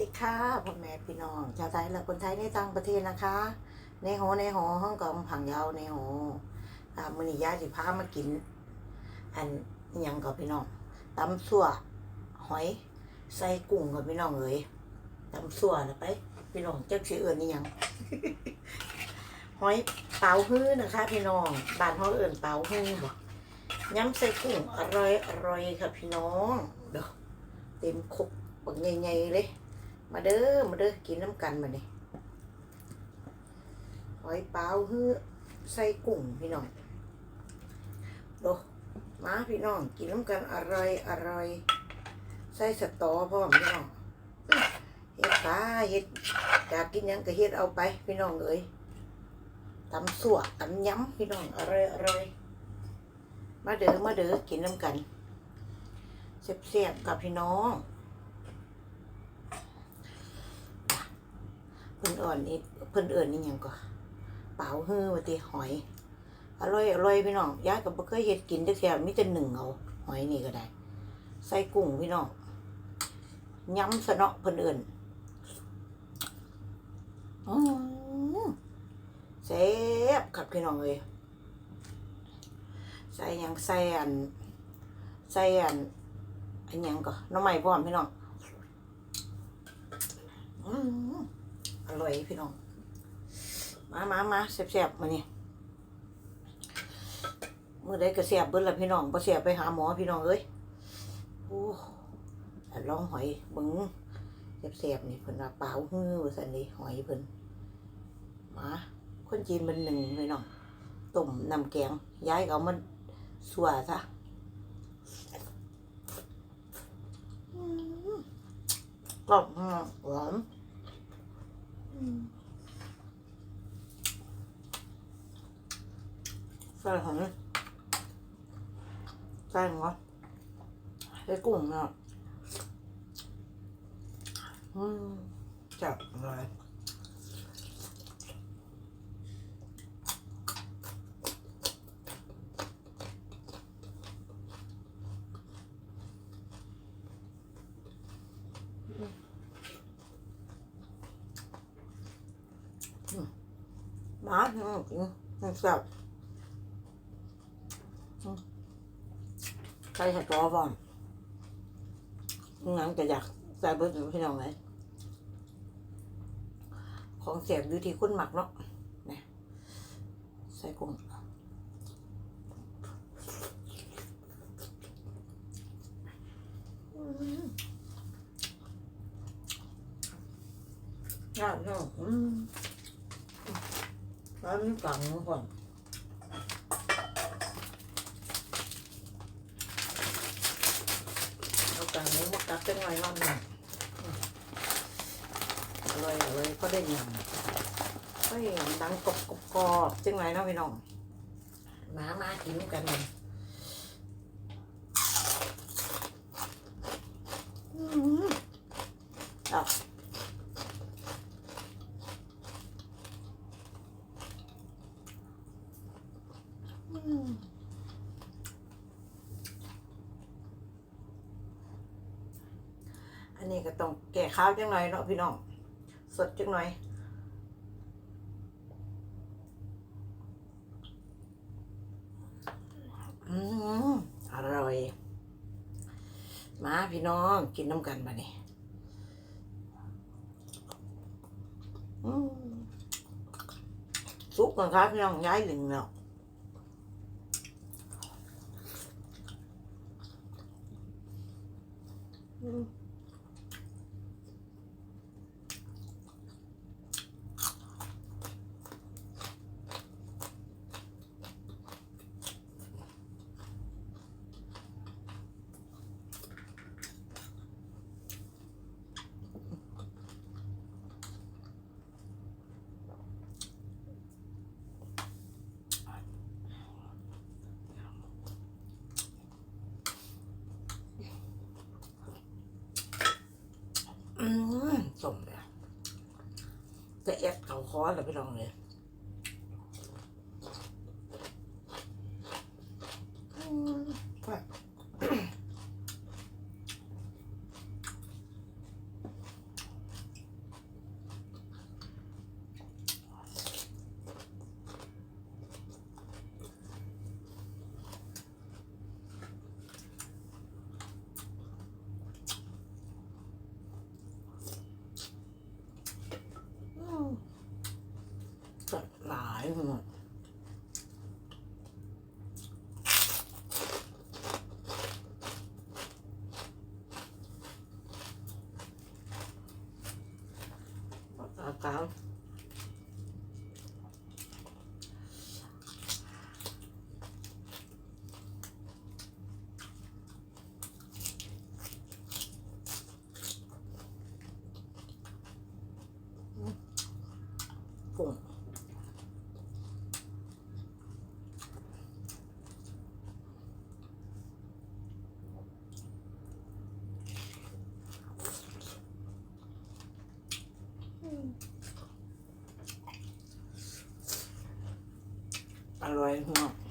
ดีค่ะพ่อแม่พี่น้องชาวไทยและคนไทยในต่างประเทศนะคะ ในโหในโหห้องกองผังยาวในโหอ่ามือนี้ยาสิพามากิน อันอยังกับพี่น้องตำสั่วหอยใส่กุ้งกับพี่น้องเอ๋ยตำสั่วนะไป พี่น้องจักสิเอื่นนี่ยังหอยเปาฮื้อนะคะ พี่น้องบ้านเขาเอื่นเปาฮื้อบ่ย้ำใส่กุ้งอร่อยอร่อยค่ะพี่น้องเด้อเต็มครบบักใหญ่ๆเลย มาเด้อ มาเด้อ กินน้ำกันมาเนี่ยหอยเป๋าฮื้อใส่กุ้งพี่น้องดูมาพี่น้อง กินน้ำกันอร่อยอร่อยใส่สตอพร้อมพี่น้องเฮ็ดปลาเฮ็ดอยากกินยังก็เฮ็ดเอาไป พี่น้องเอ้ยตำสั่วตำยำพี่น้องอร่อยอร่อยมาเด้อมาเด้อกินน้ำกันเสียบๆกับพี่น้อง เพิ่น อ่อนนี่เพิ่นเอิ้นนี่ยังก็เปล่าฮือว่าติหอย อร่อยอร่อยพี่น้องยายก็บ่เคยเฮ็ดกินจักแท้มีแต่หนึ่งเอาหอยนี่ก็ได้ ใส่กุ้งพี่น้องย้ำซะเนาะเพิ่นเอิ้นอือแซ่บครับพี่น้องเอ้ยใส่ยังใส่อันใส่อันอันยังก็น้ำใหม่พร้อมพี่น้องอื อร่อยพี่น้อง มามามาแซ่บๆมานี่เมื่อใดก็แซ่บเบิ้ละพี่น้องพอแซ่บไปหาหมอพี่น้องเอ้ยโอ้แต่ลองหอยเบึงแซ่บๆนี่เพิ่นว่าเปล่าฮื้อว่าซั่นนี่หอยเพิ่นมาคนจีนมันหนึ่งพี่น้องต้มน้ำแกงย้ายก็เอามันสัวซะกรอบหวาน ใส่หอยใส่หัวใส่กุ้งเนาะอืมจับเลยรหมาอืมอืมอืม แซ่บใครหัดรอก่อนงั้นจะอยากใส่เบอร์พี่น้องไหมของเสียบอยู่ที่คุณหมักเนาะนี่ใส่กุ้งง่ายเนาะ ร้านนี้กลางก่อนเอากางนี้มากัดเป็นไรบ้างเนี่ยอร่อยเลยก็ได้ยำก็เห็นดังกรอบกรอบจังไรเนาะพี่น้องมามากินกันเลยอืมอะอืม อั นนี้ก็ต้องแก่ข้าวจังหน่อยเนาะพี่น้อง สดจังหน่อยอืมอร่อย มาพี่น้องกินน้ำกันบะนี่อืมซุปกันครับพี่น้องย้ายหลิงเนาะอืม อืมสมเลยจะ เขาคอเลยพี่น้องเลยอืมแบบ อาการ กุ้งอร่อยมาก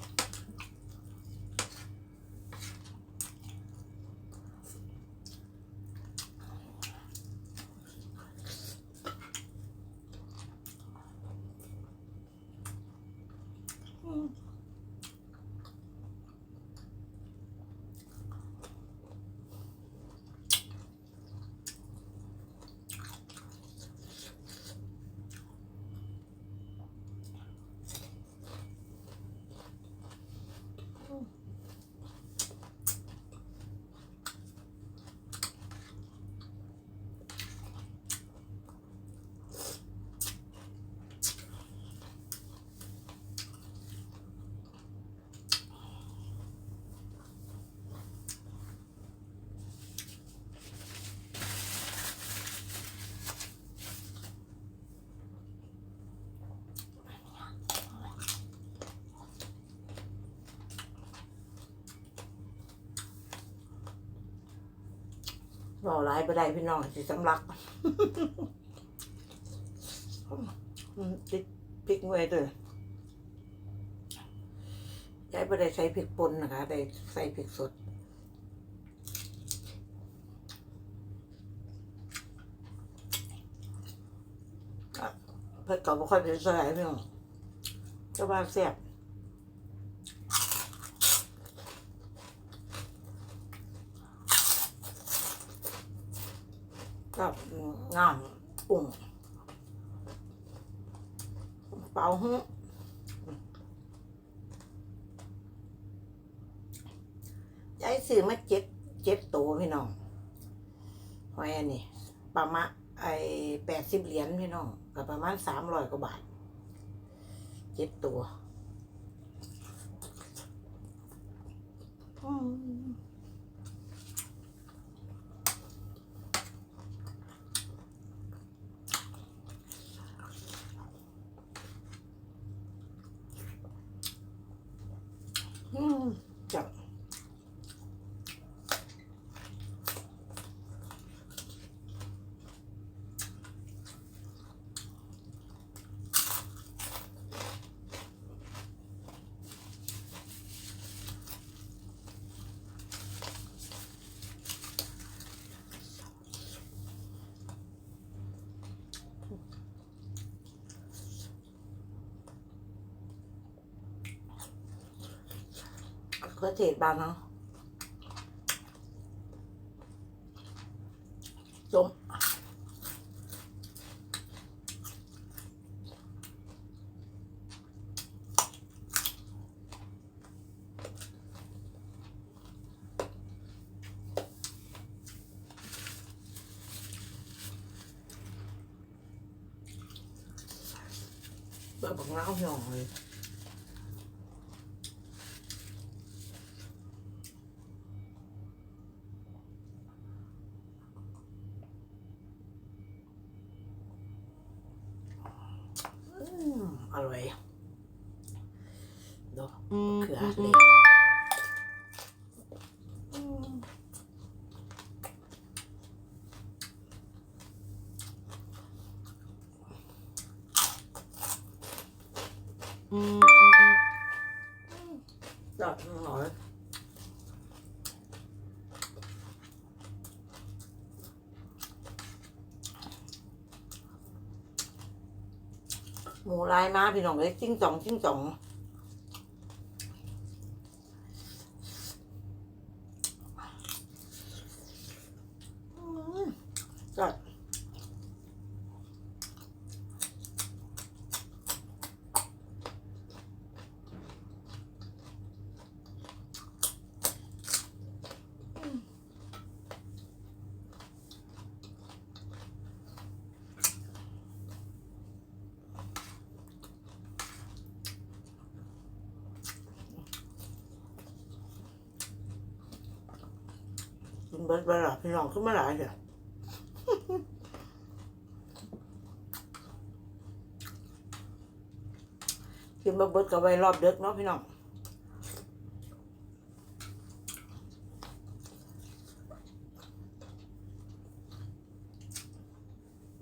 รอหลายไปได้พี่น้องสิสำลักติดพริกไว้ด้วยยายไม่ได้ใช้พริกป่นนะคะได้ใส่พริกสดอะเพิ่นก็บ่ค่อยเป็นสลายพี่น้องก็ว่าแซ่บ งามปุ่งเป่าหูยายซื้อมาเจ็ดเจ็ดตัวพี่น้องหอยอันนี้ประมาณไอ้แปดสิบเหรียญพี่น้องก็ประมาณสามร้อยกว่าบาทเจ็ดตัว อืม อืม จับก็เทศบานเนาะจมแบบของเราหน่อย อืม อร่อยดูเขือเลย หมูลายมาพี่น้องเลยจิ้งจ่องจิ้งจ่องอืมจัด กินเบิดไปละพี่น้องขึ้นมาหลายเดี๋ยวกินบะเบิดกับไว้รอบเด็กเนาะพี่น้อง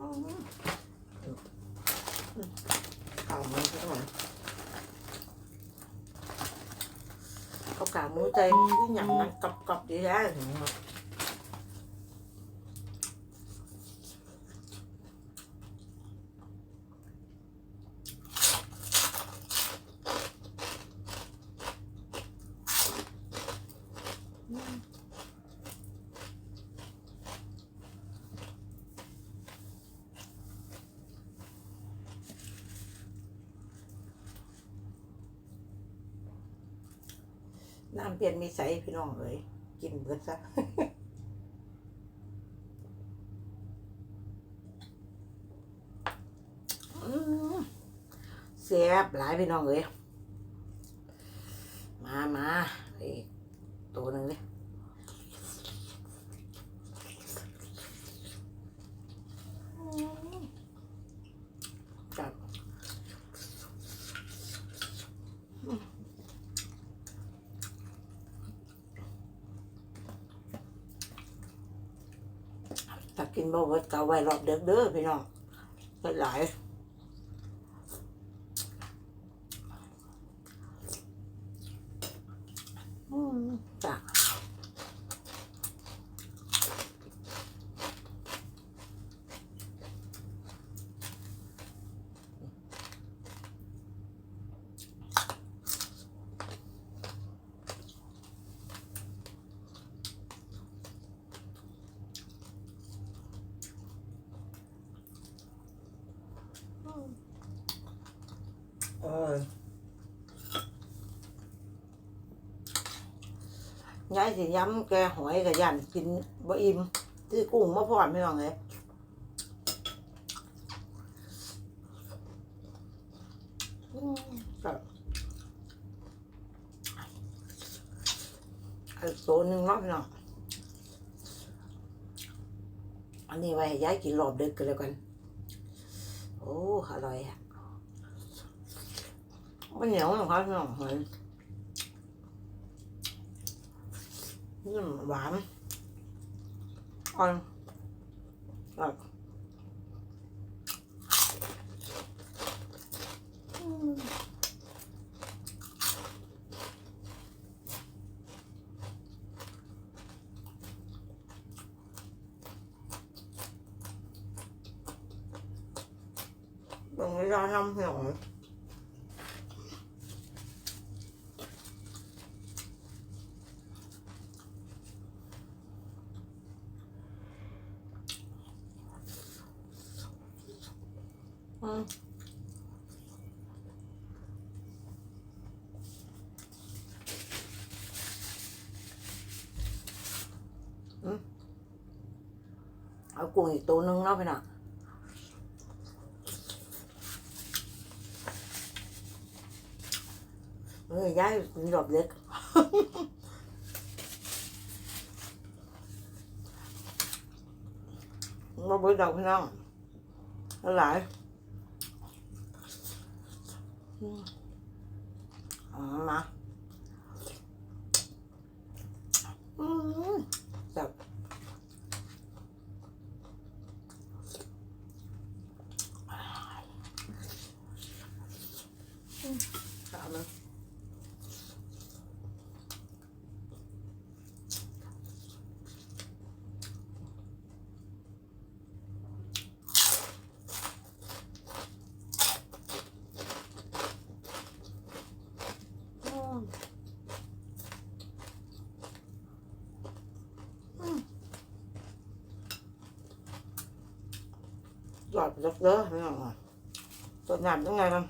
อืมเอามาสักหน่อยเอากากหมูใจที่หยังนั่งกับกับดีแล้ถึ น้ำเปลี่ยนมีใสพี่น้องเลยกินเบิดซะอืมแซ่บหลายพี่น้องเลยมามาอีกตัวหนึ่งเลยอืมจับอืมถ้า กินบ่เบิดก็เอาไว้รอบเด้อเด้อพี่น้องเบิดหลาย อืมจ้ะ เออยายสิย้ำแกหอยกับยันกินบ่อิ่มที่กุ้งมาพอดไม่ลองเลยอืมก็อีกตัวหนึ่งเนาะพี่น้องอันนี้ไว้ยายกินรอบดึกกันแล้วกัน โอ้ อร่อยอะ มันเหนียวนะครับพี่น้องหอยนี่หวานอ่อนแบบตรงนี้ร้านน้ำเหี่ยว เอากุ้งอีกตัวหนึงเนาะพี่น่ะเฮ้ยย้ายกินรอบเล็กมาเบิดดอกพี่น้องหลายอ๋อมาอืมแบบสามเลยอืมอืม หลอดจักเด้อไม่เอาอะตัวหนามยังไงกัน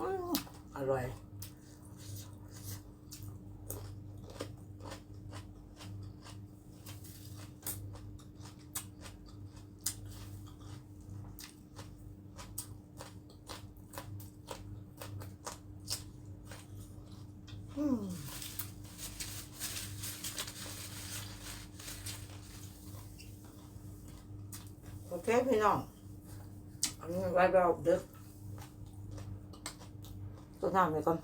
อืมอร่อยมโเคพี่น้องอันนี้ไว้เราดึกตัวน้ำไปก่อน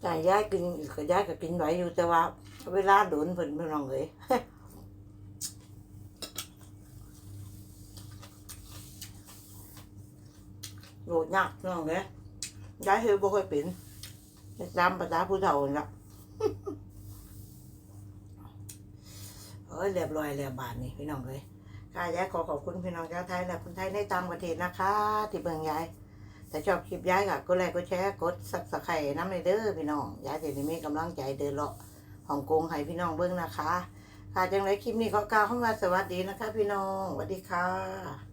แต่ย้ายกินก็ย้ายก็กินไหวอยู่แต่ว่า เวลาโดนเพิ่นพี่น้องเลยโหลดยากพี่น้องเลยย้ายเฮลบ่ค่อยเป็นไปตามภาษาผู้เฒ่านี่ละ เอ้ยเรียบร้อยแล้วบาทนี่พี่น้องเลยค่ะยายขอขอบคุณพี่น้องชาวไทยและคนไทยในต่างประเทศนะคะ ที่เบิ่งยายแต่ชอบคลิปยายก็กดไลค์กดแชร์กดซับสไคร์น้ำในเด้อพี่น้องยายจะได้มีกำลังใจเดินเลาะฮ่องกงให้พี่น้องเบิ่งนะคะ ค่ะจังไรคลิปนี้ขอกล่าวคำว่าสวัสดีนะคะ พี่น้องสวัสดีค่ะ